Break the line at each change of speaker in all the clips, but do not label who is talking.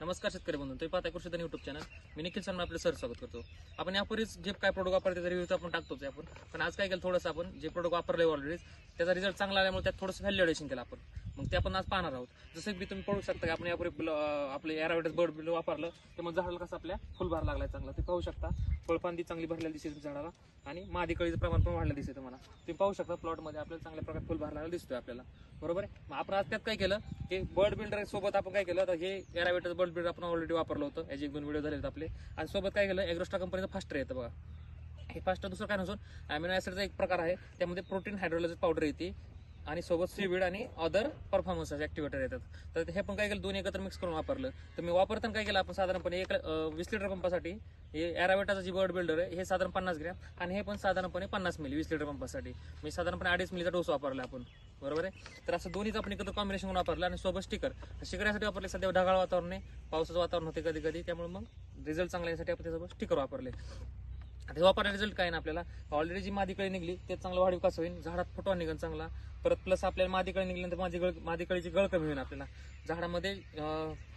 नमस्कार शेतकरी बंधू तुम्ही पाहता कृषी युट्यूब चॅनल मी निखिल सर आपलं सर स्वागत करतो. आपण यापूर्वीच जे काय प्रोडक्ट वापरते रिव्ह्यू आपण टाकतोच आहे आपण. पण आज काय केलं थोडंसं आपण जे प्रोडक्ट वापरले ऑलरेडी त्याचा रिझल्ट चांगला आल्यामुळे त्यात थोडंसं व्हॅल्युएशन केलं आपण. मग ते आपण आज पाहणार आहोत. जसं की तुम्ही पळू शकता की आपण यापूर्वी आपलं एरावेटस बर्ड बिल वापरलं तर मग झाडाला कसं आपल्या फुलभार लागलाय चांगला. ते पाहू शकता. फळपांदी चांगली भरलेली दिसेल झाडाला. आणि मादी कळीचं प्रमाण पण वाढलं दिसेल तुम्हाला. तुम्ही पाहू शकता प्लॉटमध्ये आपल्याला चांगल्या प्रकारे फुलभार लागला दिसतोय आपल्याला. बरोबर आहे? मग आपण आज त्यात काय केलं? की बर्ड बिल्डर सोबत आपण काय केलं? तर हे एरावेटस बर्ड बिल्डर आपण ऑलरेडी वापरलं होतं. याचे एक दोन व्हिडिओ झाले आहेत आपले. आणि सोबत काय केलं? एग्रोस्टा कंपनीचं फास्टर येतं बघा. हे फास्ट दुसरं काय नसून अमिनो ऍसिडचा एक प्रकार आहे. त्यामध्ये प्रोटीन हायड्रोलॉजी पावडर येते आणि सोबत सीविड आणि अदर परफॉर्मन्स ऍक्टिव्हेटर येतात. तर हे पण काय केलं दोन्ही एकत्र मिक्स करून वापरलं. तर मी वापरताना काय केलं आपण साधारणपणे एक वीस लिटर पंपासाठी हे ॲरावेटाचा जी बर्ड बिल्डर आहे हे साधारण पन्नास ग्रॅम आणि हे पण साधारणपणे पन्नास मिली वीस लिटर पंपासाठी मी साधारणपणे अडीच मिलीचा डोस वापरला आपण. बरोबर आहे? तर असं दोन्हीच आपण एकत्र कॉम्बिनेशन करून वापरलं आणि सोबत स्टिकर स्टिकर यासाठी वापरले सध्या ढगाळ वातावरण आहे पावसाचं वातावरण होते कधी कधी त्यामुळे मग रिझल्ट चांगला येण्यासाठी आपण त्यासोबत स्टिकर वापरले. आता वापरण्याचा रिझल्ट काय ना आपल्याला? ऑलरेडी जी मादीकळी निघली ते चांगलं वाढीव कसं होईल. झाडात फुटवा निघेल चांगला. परत प्लस आपल्याला मादीकळी निघल्यानंतर माझी गळ मादीकळीची गळ कमी होईल आपल्याला. झाडामध्ये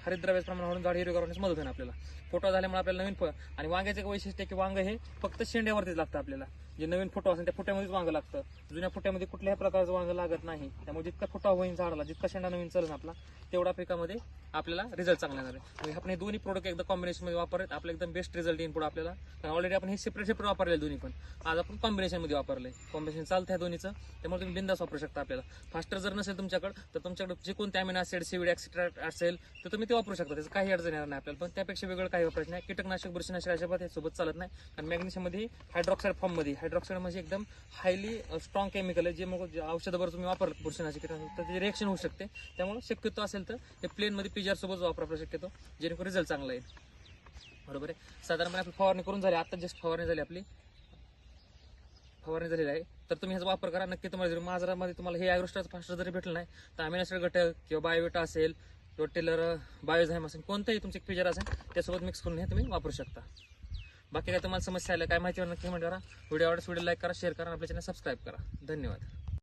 अं, प्रमाण वाढून झाड हिरवे होण्यास मदत होईल आपल्याला. फोटो झाल्यामुळे आपल्याला नवीन फळ आणि वांग्याचं एक वैशिष्ट्य की वांग हे फक्त शेंड्यावरतीच लागतं आपल्याला. जे नवीन फोटो असेल त्या फुट्यामध्येच वांग लागतं. जुन्या फुट्यामध्ये कुठल्याही प्रकारचं वांग लागत नाही. त्यामुळे जितका फुटा होईल झाडाला जितका शेंडा नवीन चलन आपला तेवढा पिकामध्ये आपल्याला रिझल्ट चांगला येणार आहे. म्हणजे आपण हे दोन्ही प्रोडक्ट एकदा कॉम्बिनेशनमध्ये वापरत आपलं एकदम बेस्ट रिझल्ट येईल पुढे आपल्याला. कारण ऑलरेडी आपण हे सेपरेट सेपरेट वापरले दोन्ही पण. आज आपण कॉम्बिनेशनमध्ये वापरले कॉम्बिनेशन चालतं आहे दोन्हीचं. त्यामुळे तुम्ही बिंदास वापरू शकता आपल्याला. फास्टर जर नसेल तुमच्याकडे तर तुमच्याकडे जे कोणते अमिनो असेल सीविड एक्सिट्रा असेल तर तुम्ही ते वापरू शकता त्याचं काही अडचण येणार नाही आपल्याला. पण त्यापेक्षा वेगळं काही वापरायचं नाही. कीटकनाशक बुरशीनाशक अशा हे सोबत चालत नाही. आणि मॅग्नेशियममध्ये हायड्रॉक्साईड फॉर्ममध्ये हायड्रॉक्साईड म्हणजे एकदम हायली स्ट्रॉंग केमिकल आहे. जे मग जे औषधावर तुम्ही वापरलं बुरशीनाशक कीटकनाशक तर ते रिएक्शन होऊ शकते. त्यामुळे शक्यतो असेल तर हे प्लेनमध्ये पिजारसोबत सोबत वापरा शक्यतो. जेणेकरून रिझल्ट चांगला येईल. बरोबर आहे? साधारणपणे आपली फवारणी करून झाली. आता जस्ट फवारणी झाली आपली. फवारणी झालेली आहे. तर तुम्ही ह्याचा वापर करा. नक्की तुम्हाला जर माझरामध्ये तुम्हाला हे ॲग्रोस्टार फास्टर जरी भेटलं नाही तर आम्ही घटक किंवा बायोविटा असेल तो टेलर बायोझायम असेल कोणतंही तुमचे फिजर असेल त्यासोबत मिक्स करून हे तुम्ही वापरू शकता. बाकी काय तुम्हाला समस्या आल्या काय माहिती नक्की कमेंट करा. व्हिडिओ आवडस व्हिडिओ लाईक करा शेअर करा आणि आपल्या चॅनल सबस्क्राईब करा. धन्यवाद.